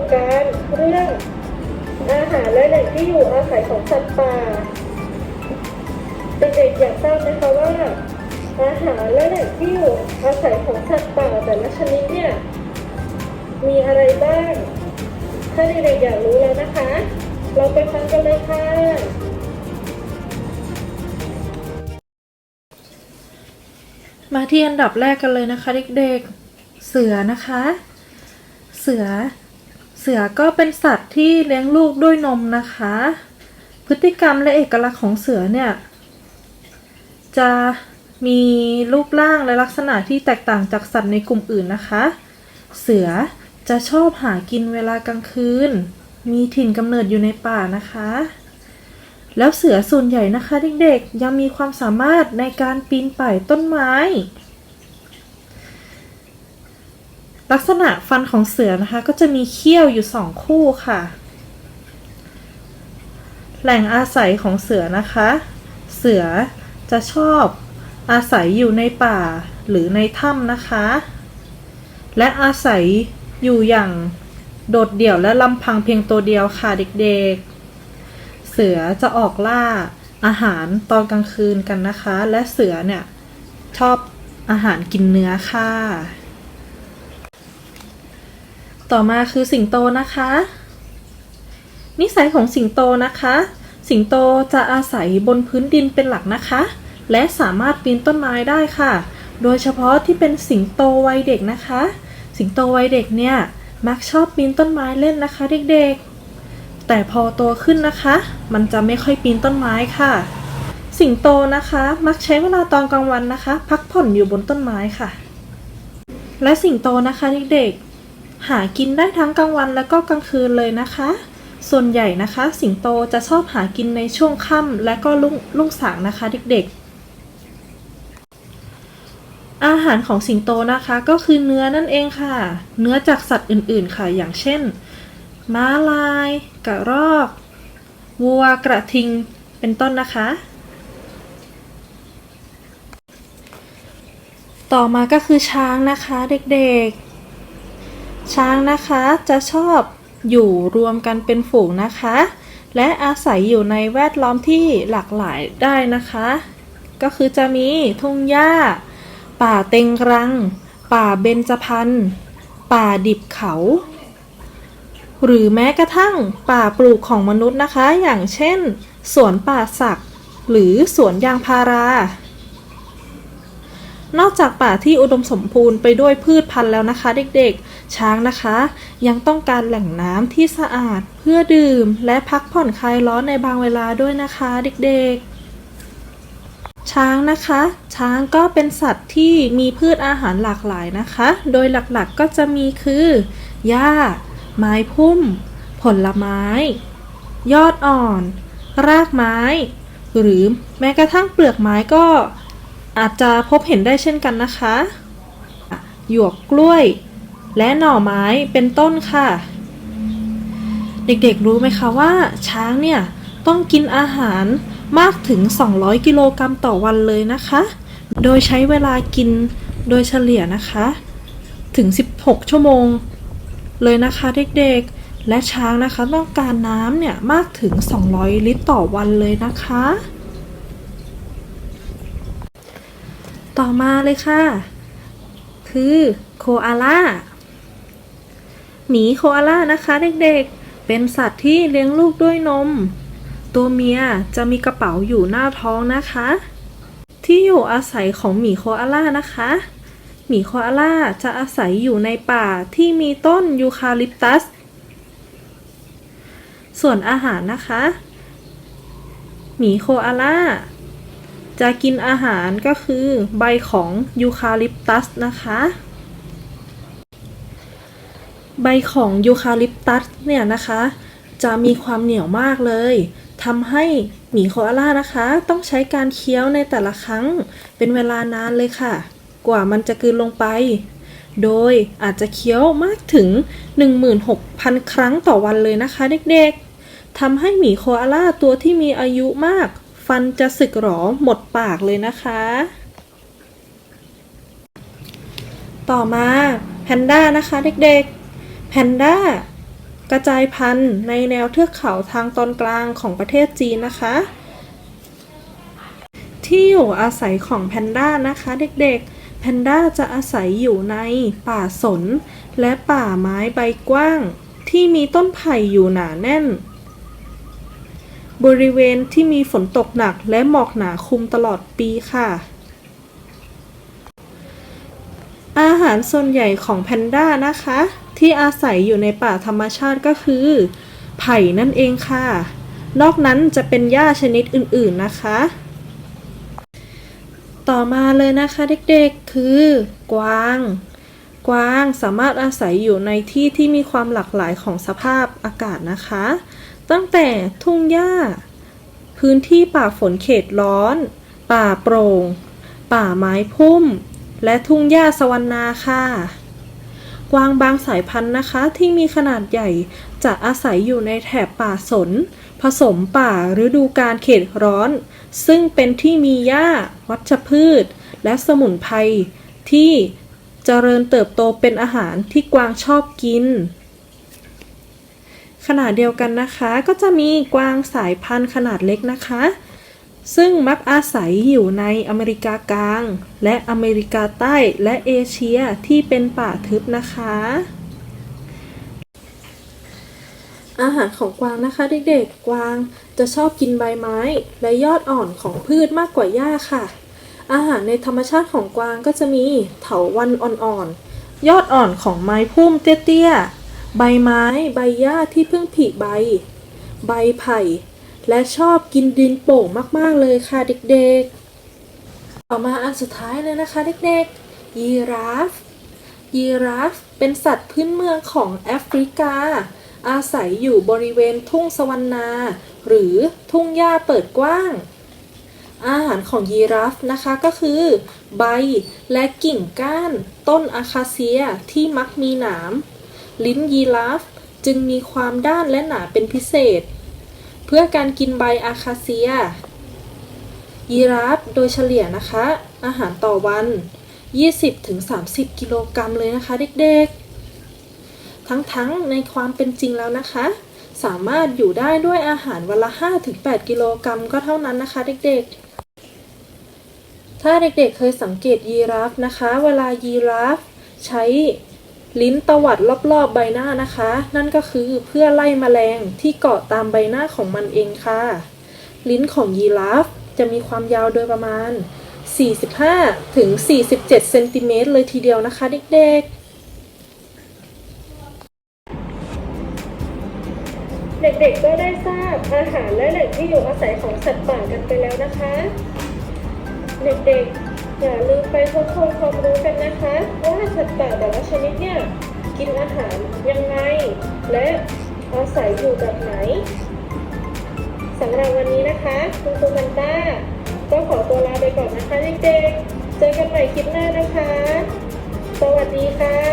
บการณ์เรื่องอาหารและแหล่งที่อยู่อาศัยของสัตว์ป่าเด็กๆอยากทราบไหมคะว่าอาหารและแหล่งที่อยู่อาศัยของสัตว์ป่าแต่ละชนิดเนี่ยมีอะไรบ้าง ถ้าเด็กๆอยากรู้แล้วนะคะ เราไปฟังกันเลยค่ะ มาที่อันดับแรกกันเลยนะคะเด็กๆ เสือนะคะ เสือ เสือก็เป็นสัตว์ที่เลี้ยงลูกด้วยนมนะคะ พฤติกรรมและเอกลักษณ์ของเสือเนี่ย จะมีรูปร่างและลักษณะที่แตกต่างจากสัตว์ในกลุ่มอื่นนะคะ เสือจะชอบหากินเวลากลางคืน มีถิ่นกำเนิดอยู่ในป่านะคะ แล้วเสือส่วนใหญ่นะคะเด็กๆ ยังมีความสามารถในการปีนป่ายต้นไม้ ลักษณะฟันของเสือนะคะ ก็จะมีเขี้ยวอยู่สองคู่ค่ะ แหล่งอาศัยของเสือนะคะ เสือจะชอบอาศัยอยู่ในป่าหรือในถ้ำนะคะ และอาศัยอยู่อย่างโดดเดี่ยวและลำพังเพียงตัวเดียวค่ะเด็กๆ เสือจะออกล่าอาหารตอนกลางคืนกันนะคะ และเสือเนี่ยชอบอาหารกินเนื้อค่ะ ต่อมาคือสิงโตนะคะ นิสัยของสิงโตนะคะ สิงโตจะอาศัยบนพื้นดินเป็นหลักนะคะ และสามารถปีนต้นไม้ได้ค่ะ โดยเฉพาะที่เป็นสิงโตวัยเด็กนะคะ สิงโตวัยเด็กเนี่ยมักชอบปีนต้นไม้เล่นนะคะเด็กๆ แต่พอโตขึ้นนะคะ มันจะไม่ค่อยปีนต้นไม้ค่ะ สิงโตนะคะ มักใช้เวลาตอนกลางวันนะคะ พักผ่อนอยู่บนต้นไม้ค่ะ และสิงโตนะคะเด็กๆ หากินได้ทั้งกลางวันและก็กลางคืนเลยนะคะ ส่วนใหญ่นะคะ สิงโตจะชอบหากินในช่วงค่ำและก็รุ่งรุ่งสางนะคะเด็กๆ อาหารของสิงโตนะคะก็คือเนื้อนั่นเองค่ะ เนื้อจากสัตว์อื่นๆค่ะ อย่างเช่น ม้าลาย กระรอก วัวกระทิง เป็นต้นนะคะต่อมาก็คือช้างนะคะเด็กๆ ช้างนะคะจะชอบอยู่รวมกันเป็นฝูงนะคะ และอาศัยอยู่ในแวดล้อมที่หลากหลายได้นะคะ ก็คือจะมีทุ่งหญ้า ป่าเต็งรัง ป่าเบญจพรรณป่าดิบเขา หรือแม้กระทั่งป่าปลูกของมนุษย์นะคะ อย่างเช่น สวนป่าสัก หรือสวนยางพารา นอกจากป่าที่อุดมสมบูรณ์ไปด้วยพืชพันธุ์แล้วนะคะ เด็กๆ ช้างนะคะ ยังต้องการแหล่งน้ำที่สะอาดเพื่อดื่ม และพักผ่อนคลายร้อนในบางเวลาด้วยนะคะเด็กๆ ช้างนะคะ ช้างก็เป็นสัตว์ที่มีพืชอาหารหลากหลายนะคะ โดยหลักๆก็จะมีคือหญ้า ไม้พุ่ม ผลไม้ ยอดอ่อน รากไม้ หรือแม้กระทั่งเปลือกไม้ก็อาจจะพบเห็นได้เช่นกันนะคะ หยวกกล้วย และหน่อไม้เป็นต้นค่ะ เด็กๆรู้ไหมคะว่า ช้างเนี่ยต้องกินอาหารมากถึง 200 กิโลกรัมต่อวันเลยนะคะ โดยใช้เวลากินโดยเฉลี่ยนะคะ ถึง 16 ชั่วโมง เลยนะคะเด็กๆ และช้างนะคะต้องการน้ำเนี่ยมากถึง 200 ลิตรต่อวันเลยนะคะ ต่อมาเลยค่ะ คือโคอาล่า หมีโคอาล่านะคะเด็กๆ เป็นสัตว์ที่เลี้ยงลูกด้วยนม ตัวเมียจะมีกระเป๋าอยู่หน้าท้องนะคะ ที่อยู่อาศัยของหมีโคอาล่านะคะหมีโคอาล่าจะอาศัยอยู่ในป่าที่มีต้นยูคาลิปตัส ส่วนอาหารนะคะหมีโคอาล่าจะกินอาหารก็คือใบของยูคาลิปตัสนะคะ ใบของยูคาลิปตัสเนี่ยนะคะ จะมีความเหนียวมากเลยทำให้หมีโคอาล่านะคะ ต้องใช้การเคี้ยวในแต่ละครั้งเป็นเวลานานเลยค่ะ กว่ามันจะกลืนลงไป โดยอาจจะเคี้ยวมากถึง 16,000 ครั้งต่อวันเลยนะคะ เด็กๆทำให้หมีโคอาล่าตัวที่มีอายุมาก ฟันจะสึกหรอหมดปากเลยนะคะ ต่อมาแพนด้านะคะเด็กๆ แพนด้ากระจายพันธุ์ในแนวเทือกเขาทางตอนกลางของประเทศจีนนะคะ ที่อยู่อาศัยของแพนด้านะคะเด็กๆ แพนด้าจะอาศัยอยู่ในป่าสน และป่าไม้ใบกว้าง ที่มีต้นไผ่อยู่หนาแน่น บริเวณที่มีฝนตกหนักและหมอกหนาคุมตลอดปีค่ะอาหารส่วนใหญ่ของแพนด้านะคะ ที่อาศัยอยู่ในป่าธรรมชาติก็คือ ไผ่นั่นเองค่ะ นอกนั้นจะเป็นหญ้าชนิดอื่นๆนะคะ ต่อมาเลยนะคะเด็กๆคือกวาง กวางสามารถอาศัยอยู่ในที่ที่มีความหลากหลายของสภาพอากาศนะคะ ตั้งแต่ทุ่งหญ้า พื้นที่ป่าฝนเขตร้อน ป่าโปร่ง ป่าไม้พุ่ม และทุ่งหญ้าสวรรณาค่ะ วางบางสายพันธุ์นะคะ ที่มีขนาดใหญ่จะอาศัยอยู่ในแถบป่าสน ผสมป่าฤดูกาลเขตร้อน ซึ่งเป็นที่มีหญ้า วัชพืช และสมุนไพรที่เจริญเติบโตเป็นอาหารที่กวางชอบกิน ขนาดเดียวกันนะคะ ก็จะมีกวางสายพันธุ์ขนาดเล็กนะคะ ซึ่งมักอาศัยอยู่ในอเมริกากลาง และอเมริกาใต้และเอเชียที่เป็นป่าทึบนะคะ อาหารของกวางนะคะเด็กๆ กวางจะชอบกินใบไม้และยอดอ่อนของพืชมากกว่าหญ้าค่ะ อาหารในธรรมชาติของกวางก็จะมีเถาวัลย์อ่อนๆ ยอดอ่อนของไม้พุ่มเตี้ยๆ ใบไม้ ใบหญ้าที่เพิ่งผลิใบ ใบไผ่ และชอบกินดินโป่งมากๆเลยค่ะเด็กๆ ต่อมาอันสุดท้ายเลยนะคะเด็กๆ ยีราฟ ยีราฟเป็นสัตว์พื้นเมืองของแอฟริกา อาศัยอยู่บริเวณทุ่งสวรรณา หรือทุ่งหญ้าเปิดกว้าง อาหารของยีราฟนะคะก็คือ ใบและกิ่งก้าน ต้นอาคาเซียที่มักมีหนาม ลิ้นยีราฟจึงมีความด้านและหนาเป็นพิเศษ เพื่อการกินใบอาคาเซีย ยีราฟโดยเฉลี่ยนะคะ อาหารต่อวัน 20-30 กิโลกรัมเลยนะคะเด็กๆ ทั้งๆในความเป็นจริงแล้วนะคะ สามารถอยู่ได้ด้วยอาหารวันละ 5-8 กิโลกรัมก็เท่านั้นนะคะเด็กๆถ้าเด็กๆเคยสังเกตยีราฟนะคะ เวลายีราฟใช้ ลิ้นตวัดรอบๆใบหน้านะคะ นั่นก็คือเพื่อไล่แมลงที่เกาะตามใบหน้าของมันเองค่ะ ลิ้นของยีราฟจะมีความยาวโดยประมาณ 45 ถึง 47 เซนติเมตรเลยทีเดียวนะคะเด็กๆ เด็กๆก็ได้ทราบอาหารและแหล่งที่อยู่อาศัยของสัตว์ป่ากันไปแล้วนะคะ เด็กๆ อย่าลืมไปทบทวนความรู้กันนะคะว่าสัตว์ป่าแต่ละชนิดเนี่ยกินอาหารยังไง และอาศัยอยู่แบบไหนสำหรับวันนี้นะคะ คุณครูมันต้าก็ขอตัวลาไปก่อนนะคะเด็กๆเจอกันใหม่คลิปหน้านะคะ สวัสดีค่ะ